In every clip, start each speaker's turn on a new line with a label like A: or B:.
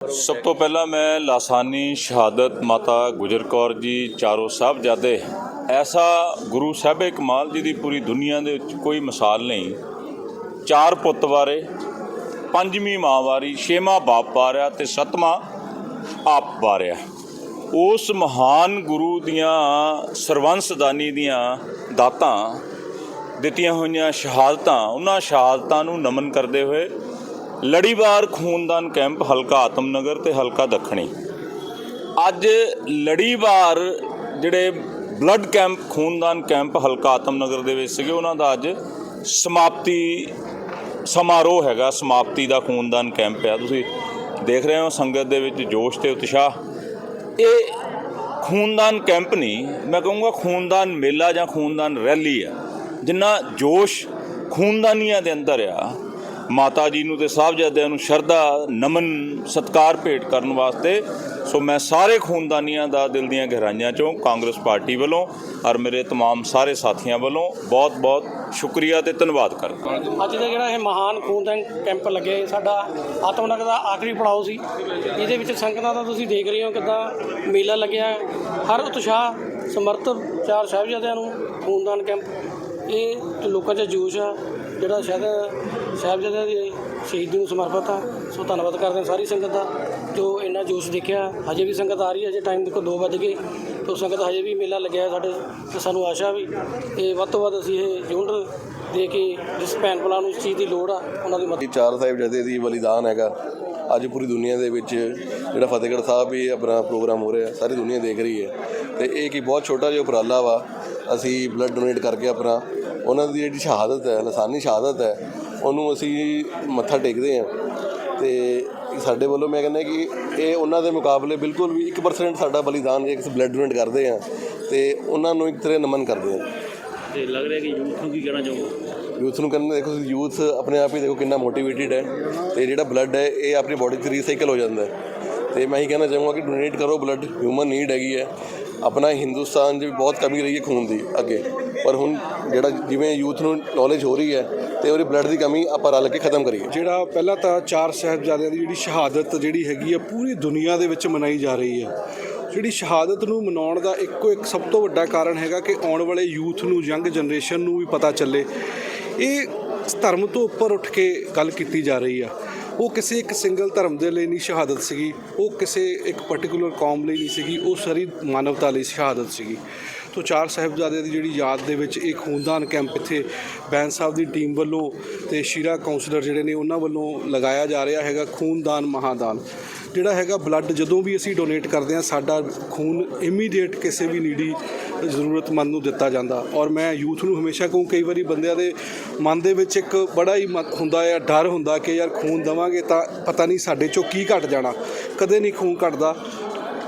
A: ਸਭ ਤੋਂ ਪਹਿਲਾਂ ਮੈਂ ਲਾਸਾਨੀ ਸ਼ਹਾਦਤ ਮਾਤਾ ਗੁਜਰ ਕੌਰ ਜੀ ਚਾਰੋ ਸਾਹਿਬਜ਼ਾਦੇ, ਐਸਾ ਗੁਰੂ ਸਾਹਿਬੇ ਕਮਾਲ ਜੀ ਦੀ ਪੂਰੀ ਦੁਨੀਆ ਦੇ ਵਿੱਚ ਕੋਈ ਮਿਸਾਲ ਨਹੀਂ। ਚਾਰ ਪੁੱਤ ਵਾਰੇ, ਪੰਜਵੀਂ ਮਾਂ ਵਾਰੀ, ਛੇਵਾਂ ਬਾਪ ਵਾਰਿਆ ਤੇ ਸੱਤਵਾਂ ਆਪ ਵਾਰਿਆ। ਉਸ ਮਹਾਨ ਗੁਰੂ ਦੀਆਂ ਸਰਵੰਸਦਾਨੀ ਦੀਆਂ ਦਾਤਾਂ ਦਿੱਤੀਆਂ ਹੋਈਆਂ ਸ਼ਹਾਦਤਾਂ, ਉਹਨਾਂ ਸ਼ਹਾਦਤਾਂ ਨੂੰ ਨਮਨ ਕਰਦੇ ਹੋਏ ਲੜੀਵਾਰ ਖੂਨਦਾਨ ਕੈਂਪ ਹਲਕਾ ਆਤਮਨਗਰ ਤੇ ਹਲਕਾ ਦੱਖਣੀ। ਅੱਜ ਲੜੀਵਾਰ ਜਿਹੜੇ ਬਲੱਡ ਕੈਂਪ, ਖੂਨਦਾਨ ਕੈਂਪ ਹਲਕਾ ਆਤਮਨਗਰ ਦੇ ਵਿੱਚ ਸੀਗੇ, ਉਹਨਾਂ ਦਾ ਅੱਜ ਸਮਾਪਤੀ ਸਮਾਰੋਹ ਹੈਗਾ, ਸਮਾਪਤੀ ਦਾ ਖੂਨਦਾਨ ਕੈਂਪ ਆ। ਤੁਸੀਂ ਦੇਖ ਰਹੇ ਹੋ ਸੰਗਤ ਦੇ ਵਿੱਚ ਜੋਸ਼ ਤੇ ਉਤਸ਼ਾਹ। ਇਹ ਖੂਨਦਾਨ ਕੈਂਪ ਨਹੀਂ, ਮੈਂ ਕਹੂੰਗਾ ਖੂਨਦਾਨ ਮੇਲਾ ਜਾਂ ਖੂਨਦਾਨ ਰੈਲੀ ਆ। ਜਿੰਨਾ ਜੋਸ਼ ਖੂਨਦਾਨੀਆਂ ਦੇ ਅੰਦਰ ਆ ਮਾਤਾ ਜੀ ਨੂੰ ਤੇ ਸਾਹਿਬਜ਼ਾਦਿਆਂ ਨੂੰ ਸ਼ਰਧਾ ਨਮਨ ਸਤਕਾਰ ਭੇਟ ਕਰਨ ਵਾਸਤੇ ਸੋ ਮੈਂ ਸਾਰੇ ਖੂਨਦਾਨੀਆਂ ਦਾ ਦਿਲ ਦੀਆਂ ਗਹਿਰਾਈਆਂ ਚੋਂ ਕਾਂਗਰਸ ਪਾਰਟੀ ਵੱਲੋਂ ਔਰ ਮੇਰੇ तमाम ਸਾਰੇ ਸਾਥੀਆਂ ਵੱਲੋਂ ਬਹੁਤ-ਬਹੁਤ ਸ਼ੁਕਰੀਆ ਤੇ ਧੰਨਵਾਦ ਕਰਦਾ
B: ਅੱਜ ਦਾ ਜਿਹੜਾ ਇਹ ਮਹਾਨ ਖੂਨਦਾਨ ਕੈਂਪ ਲੱਗੇ ਸਾਡਾ ਆਤਮਨਗਰ ਦਾ ਆਖਰੀ ਪੜਾਅ ਸੀ ਇਹਦੇ ਵਿੱਚ ਸੰਗਤਾਂ ਦਾ ਤੁਸੀਂ ਦੇਖ ਰਹੇ ਹੋ ਕਿੱਦਾਂ ਮੇਲਾ ਲੱਗਿਆ ਹਰ ਉਤਸ਼ਾਹ ਸਮਰਥ ਚਾਰ ਸਾਹਿਬਜ਼ਾਦਿਆਂ ਨੂੰ ਖੂਨਦਾਨ ਕੈਂਪ ਇਹ ਲੋਕਾਂ 'ਚ ਜੋਸ਼ ਆ ਜਿਹੜਾ ਸ਼ਾਇਦ ਸਾਹਿਬਜ਼ਾਦਿਆਂ ਦੀ ਸ਼ਹੀਦੀ ਨੂੰ ਸਮਰਪਿਤ ਆ। ਸੋ ਧੰਨਵਾਦ ਕਰਦੇ ਹਾਂ ਸਾਰੀ ਸੰਗਤ ਦਾ, ਜੋ ਇੰਨਾ ਜੋਸ਼ ਦੇਖਿਆ। ਹਜੇ ਵੀ ਸੰਗਤ ਆ ਰਹੀ ਹੈ, ਹਜੇ ਟਾਈਮ ਦੇਖੋ 2 ਵਜ ਗਏ। ਤੋ ਸੰਗਤ ਹਜੇ ਵੀ ਮੇਲਾ ਲੱਗਿਆ ਸਾਡੇ, ਤੇ ਸਾਨੂੰ ਆਸ਼ਾ ਵੀ, ਤੇ ਵੱਧ ਤੋਂ ਵੱਧ ਅਸੀਂ ਇਹ ਯੂਨਿਟ ਦੇ ਕੇ ਜਿਸ ਭੈਣ ਭਰਾ ਨੂੰ ਇਸ ਚੀਜ਼ ਦੀ ਲੋੜ ਆ, ਉਹਨਾਂ ਦੀ ਮਦਦ
C: ਇਹ ਚਾਰ ਸਾਹਿਬਜ਼ਾਦੇ ਦੀ ਬਲੀਦਾਨ ਹੈਗਾ। ਅੱਜ ਪੂਰੀ ਦੁਨੀਆ ਦੇ ਵਿੱਚ ਜਿਹੜਾ ਫਤਿਹਗੜ੍ਹ ਸਾਹਿਬ ਵੀ ਆਪਣਾ ਪ੍ਰੋਗਰਾਮ ਹੋ ਰਿਹਾ, ਸਾਰੀ ਦੁਨੀਆ ਦੇਖ ਰਹੀ ਹੈ। ਤੇ ਇਹ ਕੀ ਬਹੁਤ ਛੋਟਾ ਜਿਹਾ ਉਪਰਾਲਾ ਵਾ। ਅਸੀਂ ਬਲੱਡ ਡੋਨੇਟ ਕਰਕੇ ਆਪਣਾ ਉਹਨਾਂ ਦੀ ਜਿਹੜੀ ਸ਼ਹਾਦਤ ਹੈ ਲਸਾਨੀ ਸ਼ਹਾਦਤ ਹੈ ਉਹਨੂੰ ਅਸੀਂ ਮੱਥਾ ਟੇਕਦੇ ਹਾਂ। ਤੇ ਸਾਡੇ ਵੱਲੋਂ ਮੈਂ ਕਹਿੰਦਾ ਕਿ ਇਹ ਉਹਨਾਂ ਦੇ ਮੁਕਾਬਲੇ ਬਿਲਕੁਲ ਵੀ 1% ਸਾਡਾ ਬਲੀਦਾਨ ਜੇ ਅਸੀਂ ਬਲੱਡ ਡੋਨੇਟ ਕਰਦੇ ਹਾਂ ਤੇ ਉਹਨਾਂ ਨੂੰ ਇੱਕ ਤਰ੍ਹਾਂ ਨਮਨ ਕਰਦੇ ਹਾਂ।
B: ਤੇ ਲੱਗ ਰਿਹਾ ਕਿ ਯੂਥ ਨੂੰ ਕੀ ਕਹਿਣਾ ਚਾਹੋਗੇ?
C: ਯੂਥ ਨੂੰ ਕਹਿੰਦੇ ਦੇਖੋ ਯੂਥ ਆਪਣੇ ਆਪ ਹੀ ਦੇਖੋ ਕਿੰਨਾ ਮੋਟੀਵੇਟਿਡ ਹੈ ਤੇ ਜਿਹੜਾ ਬਲੱਡ ਹੈ ਇਹ ਆਪਣੀ ਬਾਡੀ 'ਚ ਰੀਸਾਈਕਲ ਹੋ ਜਾਂਦਾ ਹੈ। ਤੇ ਮੈਂ ਹੀ ਕਹਿਣਾ ਚਾਹੂੰਗਾ ਕਿ ਡੋਨੇਟ ਕਰੋ ਬਲੱਡ ਹਿਊਮਨ ਨੀਡ ਹੈਗੀ ਹੈ। ਆਪਣਾ ਹਿੰਦੁਸਤਾਨ 'ਚ ਵੀ ਬਹੁਤ ਕਮੀ ਰਹੀ ਹੈ ਖੂਨ ਦੀ ਅੱਗੇ। ਪਰ ਹੁਣ ਜਿਹੜਾ ਜਿਵੇਂ ਯੂਥ ਨੂੰ ਨੌਲੇਜ ਹੋ ਰਹੀ ਹੈ ਤੇ ਉਹਦੀ ਬਲੱਡ ਦੀ ਕਮੀ ਆਪਾਂ ਰਲ ਕੇ ਖਤਮ ਕਰੀਏ।
D: ਜਿਹੜਾ ਪਹਿਲਾਂ ਤਾਂ ਚਾਰ ਸਾਹਿਬਜ਼ਾਦਿਆਂ ਦੀ ਜਿਹੜੀ ਸ਼ਹਾਦਤ ਜਿਹੜੀ ਹੈਗੀ ਆ, ਪੂਰੀ ਦੁਨੀਆ ਦੇ ਵਿੱਚ ਮਨਾਈ ਜਾ ਰਹੀ ਹੈ ਜਿਹੜੀ ਸ਼ਹਾਦਤ ਨੂੰ ਮਨਾਉਣ ਦਾ ਇੱਕੋ ਇੱਕ ਸਭ ਤੋਂ ਵੱਡਾ ਕਾਰਨ ਹੈਗਾ ਕਿ ਆਉਣ ਵਾਲੇ ਯੂਥ ਨੂੰ, ਯੰਗ ਜਨਰੇਸ਼ਨ ਨੂੰ ਵੀ ਪਤਾ ਚੱਲੇ। ਇਹ ਧਰਮ ਤੋਂ ਉੱਪਰ ਉੱਠ ਕੇ ਗੱਲ ਕੀਤੀ ਜਾ ਰਹੀ ਆ। ਉਹ ਕਿਸੇ ਇੱਕ ਸਿੰਗਲ ਧਰਮ ਦੇ ਲਈ ਨਹੀਂ ਸ਼ਹਾਦਤ ਸੀਗੀ, ਉਹ ਕਿਸੇ ਇੱਕ ਪਾਰਟਿਕੂਲਰ ਕੌਮ ਲਈ ਨਹੀਂ ਸੀਗੀ, ਉਹ ਸਾਰੀ ਮਾਨਵਤਾ ਲਈ ਸ਼ਹਾਦਤ ਸੀਗੀ। ਤੋ ਚਾਰ ਸਾਹਿਬਜ਼ਾਦਿਆਂ ਦੀ ਜਿਹੜੀ ਯਾਦ ਦੇ ਵਿੱਚ ਇਹ ਖੂਨਦਾਨ ਕੈਂਪ ਇੱਥੇ ਬੈਂਸ ਸਾਹਿਬ ਦੀ ਟੀਮ ਵੱਲੋਂ ਤੇ ਸ਼ੀਰਾ ਕਾਉਂਸਲਰ ਜਿਹੜੇ ਨੇ ਉਹਨਾਂ ਵੱਲੋਂ ਲਗਾਇਆ ਜਾ ਰਿਹਾ ਹੈਗਾ ਖੂਨਦਾਨ ਮਹਾਦਾਨ। ਜਿਹੜਾ ਹੈਗਾ ਬਲੱਡ ਜਦੋਂ ਵੀ ਅਸੀਂ ਡੋਨੇਟ ਕਰਦੇ ਹਾਂ, ਸਾਡਾ ਖੂਨ ਇਮੀਡੀਏਟ ਕਿਸੇ ਵੀ ਨੀਡੀ ਜ਼ਰੂਰਤਮੰਦ ਨੂੰ ਦਿੱਤਾ ਜਾਂਦਾ। ਔਰ ਮੈਂ ਯੂਥ ਨੂੰ ਹਮੇਸ਼ਾ ਕਹੂੰ, ਕਈ ਵਾਰੀ ਬੰਦਿਆਂ ਦੇ ਮਨ ਦੇ ਵਿੱਚ ਇੱਕ ਬੜਾ ਹੀ ਮ- ਹੁੰਦਾ ਹੈ ਡਰ ਹੁੰਦਾ ਕਿ ਯਾਰ ਖੂਨ ਦਵਾਂਗੇ ਤਾਂ ਪਤਾ ਨਹੀਂ ਸਾਡੇ ਚੋਂ ਕੀ ਘਟ ਜਾਣਾ। ਕਦੇ ਨਹੀਂ ਖੂਨ ਘਟਦਾ।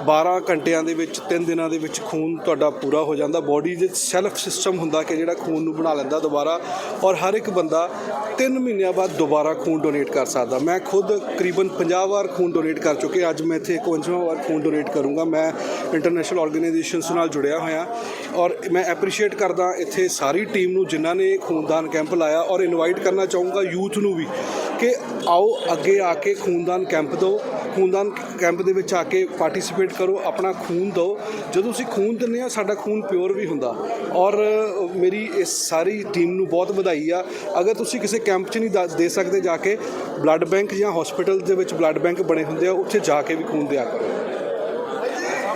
D: 12 ਘੰਟਿਆਂ ਦੇ ਵਿੱਚ 3 ਦਿਨਾਂ ਦੇ ਵਿੱਚ ਖੂਨ ਤੁਹਾਡਾ ਪੂਰਾ ਹੋ ਜਾਂਦਾ। ਬਾਡੀ ਦੇ ਸੈਲਫ ਸਿਸਟਮ ਹੁੰਦਾ ਕਿ ਜਿਹੜਾ ਖੂਨ ਨੂੰ ਬਣਾ ਲੈਂਦਾ ਦੁਬਾਰਾ ਔਰ ਹਰ ਇੱਕ ਬੰਦਾ 3 ਮਹੀਨਿਆਂ ਬਾਅਦ ਦੁਬਾਰਾ ਖੂਨ ਡੋਨੇਟ ਕਰ ਸਕਦਾ। ਮੈਂ ਖੁਦ ਕਰੀਬਨ 50 ਵਾਰ ਖੂਨ ਡੋਨੇਟ ਕਰ ਚੁੱਕੇ ਅੱਜ ਮੈਂ ਇੱਥੇ 51ਵਾਂ ਵਾਰ ਖੂਨ ਡੋਨੇਟ ਕਰੂੰਗਾ। ਮੈਂ ਇੰਟਰਨੈਸ਼ਨਲ ਆਰਗੇਨਾਈਜੇਸ਼ਨਸ ਨਾਲ ਜੁੜਿਆ ਹੋਇਆ ਔਰ ਮੈਂ ਐਪਰੀਸ਼ੀਏਟ ਕਰਦਾ ਇੱਥੇ ਸਾਰੀ ਟੀਮ ਨੂੰ ਜਿਨ੍ਹਾਂ ਨੇ ਖੂਨਦਾਨ ਕੈਂਪ ਲਾਇਆ ਔਰ ਇਨਵਾਈਟ ਕਰਨਾ ਚਾਹੂੰਗਾ ਯੂਥ ਨੂੰ ਵੀ ਕਿ ਆਓ ਅੱਗੇ ਆ ਕੇ ਖੂਨਦਾਨ ਕੈਂਪ ਦਿਓ। ਖੂਨਦਾਨ ਕੈਂਪ ਦੇ ਵਿੱਚ ਆ ਕੇ ਪਾਰਟਿਸਿਪੇਟ ਕਰੋ, ਆਪਣਾ ਖੂਨ ਦਿਓ। ਜਦੋਂ ਅਸੀਂ ਖੂਨ ਦਿੰਦੇ ਆ, ਸਾਡਾ ਖੂਨ ਪਿਓਰ ਵੀ ਹੁੰਦਾ। ਔਰ ਮੇਰੀ ਇਸ ਸਾਰੀ ਟੀਮ ਨੂੰ ਬਹੁਤ ਵਧਾਈ ਆ। ਅਗਰ ਤੁਸੀਂ ਕਿਸੇ ਕੈਂਪ 'ਚ ਨਹੀਂ ਦਾ- ਦੇ ਸਕਦੇ ਜਾ ਕੇ, ਬਲੱਡ ਬੈਂਕ ਜਾਂ ਹਸਪੀਟਲ ਦੇ ਵਿੱਚ ਬਲੱਡ ਬੈਂਕ ਬਣੇ ਹੁੰਦੇ ਆ, ਉੱਥੇ ਜਾ ਕੇ ਵੀ ਖੂਨ ਦਿਆ ਕਰੋ।